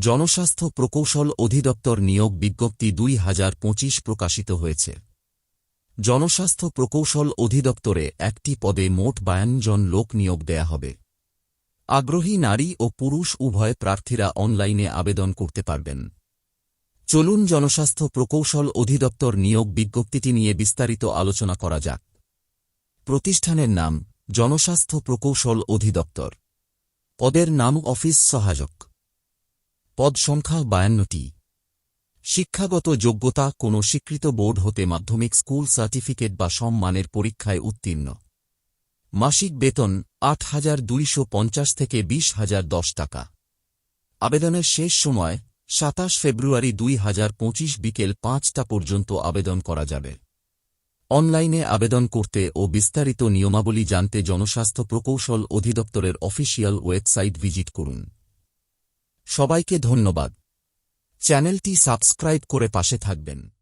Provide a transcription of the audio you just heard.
জনস্বাস্থ্য প্রকৌশল অধিদপ্তর নিয়োগ বিজ্ঞপ্তি দুই হাজার পঁচিশ প্রকাশিত হয়েছে। জনস্বাস্থ্য প্রকৌশল অধিদপ্তরে একটি পদে মোট বায়ান্ন জন লোক নিয়োগ দেয়া হবে। আগ্রহী নারী ও পুরুষ উভয় প্রার্থীরা অনলাইনে আবেদন করতে পারবেন। চলুন জনস্বাস্থ্য প্রকৌশল অধিদপ্তর নিয়োগ বিজ্ঞপ্তিটি নিয়ে বিস্তারিত আলোচনা করা যাক। প্রতিষ্ঠানের নাম জনস্বাস্থ্য প্রকৌশল অধিদপ্তর। পদের নাম অফিস সহায়ক। পদ সংখ্যা বায়ান্নটি। শিক্ষাগত যোগ্যতা কোনো স্বীকৃত বোর্ড হতে মাধ্যমিক স্কুল সার্টিফিকেট বা সম্মানের পরীক্ষায় উত্তীর্ণ। মাসিক বেতন আট হাজার দুইশো পঞ্চাশ থেকে বিশ হাজার দশ টাকা। আবেদনের শেষ সময় সাতাশ ফেব্রুয়ারি দুই হাজার পঁচিশ বিকেল পাঁচটা পর্যন্ত আবেদন করা যাবে। অনলাইনে আবেদন করতে ও বিস্তারিত নিয়মাবলী জানতে জনস্বাস্থ্য প্রকৌশল অধিদপ্তরের অফিসিয়াল ওয়েবসাইট ভিজিট করুন। সবাইকে ধন্যবাদ। চ্যানেলটি সাবস্ক্রাইব করে পাশে থাকবেন।